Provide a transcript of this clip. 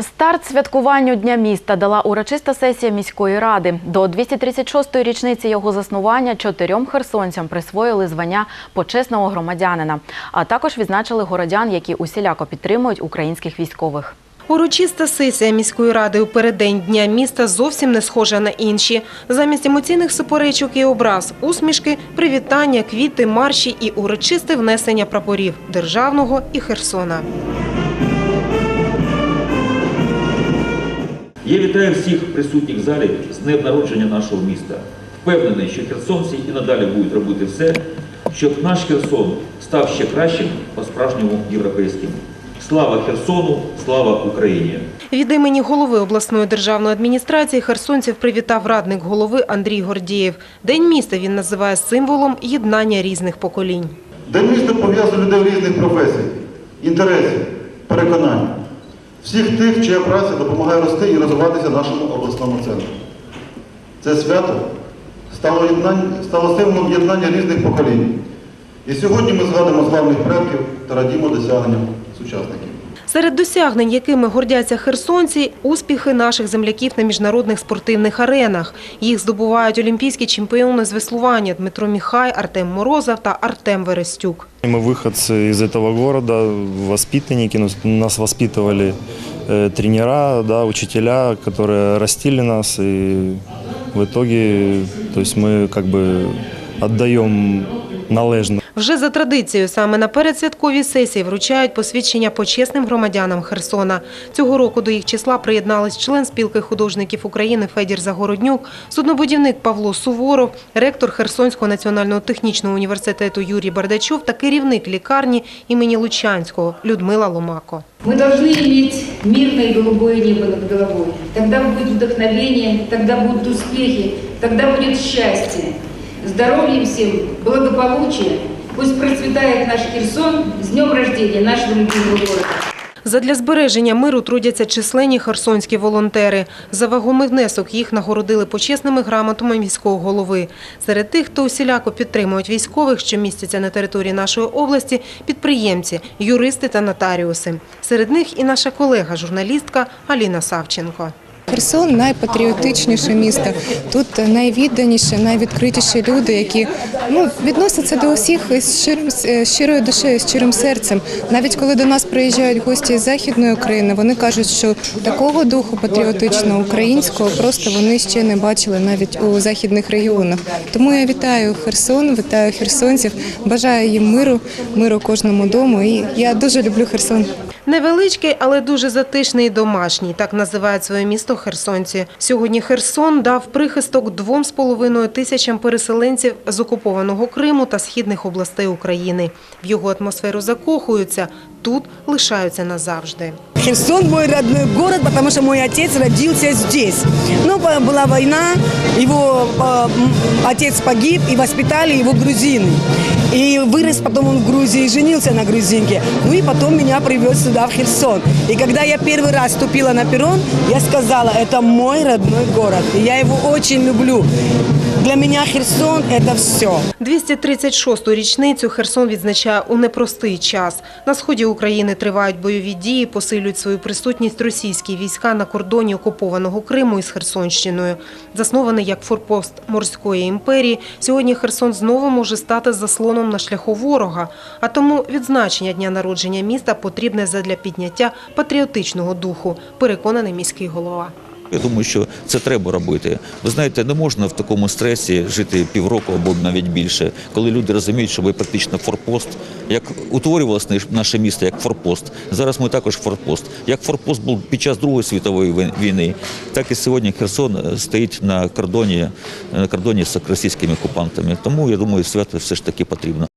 Старт святкуванню Дня міста дала урочиста сесія міської ради. До 236-ї річниці його заснування чотирьом херсонцям присвоїли звання почесного громадянина, а також відзначили городян, які усіляко підтримують українських військових. Урочиста сесія міської ради у переддень Дня міста зовсім не схожа на інші. Замість емоційних суперечок і образ, усмішки, привітання, квіти, марші і урочисте внесення прапорів державного і Херсона. Я вітаю всіх присутніх в залі з днем народження нашого міста. Впевнений, що херсонці і надалі будуть робити все, щоб наш Херсон став ще кращим, по-справжньому європейським. Слава Херсону, слава Україні! Від імені голови обласної державної адміністрації херсонців привітав радник голови Андрій Гордієв. День міста він називає символом єднання різних поколінь. День міста пов'язує людей різних професій, інтересів, переконань. Всіх тих, чия праця допомагає рости і розвиватися нашому обласному центру. Це свято стало, стало символом єднання різних поколінь. І сьогодні ми згадуємо славних предків та радімо досягненням сучасників. Серед досягнень, якими гордяться херсонці, успіхи наших земляків на міжнародних спортивних аренах. Їх здобувають олімпійські чемпіони з веслування Дмитро Міхай, Артем Морозов та Артем Верестюк. Мы выходцы из этого города, воспитанники, нас- нас воспитывали э, тренера, да, учителя, которые растили нас, и в итоге, то есть мы как бы отдаем належно. Вже за традицією саме на передсвятковій сесії вручають посвідчення почесним громадянам Херсона. Цього року до їх числа приєднались член спілки художників України Федір Загороднюк, суднобудівник Павло Суворов, ректор Херсонського національного технічного університету Юрій Бардачов та керівник лікарні імені Лучанського Людмила Ломако. Мы должны иметь мирное голубое небо над головой. Тогда будет вдохновение, тогда будут успехи, тогда будет счастье. Здоровья всем, благополучия. Пусть процветает наш Херсон. С днем рождения нашего любимого города. Задля збереження миру трудяться численні херсонські волонтери. За вагомий внесок їх нагородили почесними грамотами міського голови. Серед тих, хто усіляко підтримують військових, що містяться на території нашої області, підприємці, юристи та нотаріуси. Серед них і наша колега, журналістка Аліна Савченко. Херсон найпатріотичніше місто. Тут найвідданіші, найвідкритіші люди, які ну відносяться до усіх із щирим щирою душею, з щирим серцем. Навіть коли до нас приїжджають гості з західної України, вони кажуть, що такого духу патріотичного українського просто вони ще не бачили навіть у західних регіонах. Тому я вітаю Херсон, вітаю херсонців, бажаю їм миру, миру кожному дому. І я дуже люблю Херсон. Невеличкий, але дуже затишний і домашній. Так називають своє місто херсонці. Сьогодні Херсон дав прихисток двом з половиною тисячам переселенців з окупованого Криму та східних областей України. В його атмосферу закохуються, тут лишаються назавжди. Херсон мой родной город, потому что мой отец родился здесь. Но по- была война, его э, отец погиб и воспитали его грузины. И вырос потом он в Грузии, женился на грузинке. Ну и потом меня привез сюда, в Херсон. И когда я первый раз ступила на перрон, я сказала, это мой родной город. И я его очень люблю. Для меня Херсон – это все. 236-ту річницю Херсон відзначає у непростий час. На сході України тривають бойові дії, посилюють свою присутність російські війська на кордоні окупованого Криму із Херсонщиною. Заснований як форпост морської імперії, сьогодні Херсон знову може стати заслоном на шляху ворога. А тому відзначення дня народження міста потрібне задля підняття патріотичного духу, переконаний міський голова. Я думаю, що це треба робити. Ви знаєте, не можна в такому стресі жити півроку або навіть більше, коли люди розуміють, що ви практично форпост. Як утворювалося наше місто як форпост, зараз ми також форпост. Як форпост був під час Другої світової війни, так і сьогодні Херсон е, стоїть на кордоні, на кордоні з російськими окупантами. Тому я думаю, свято все ж таки потрібно.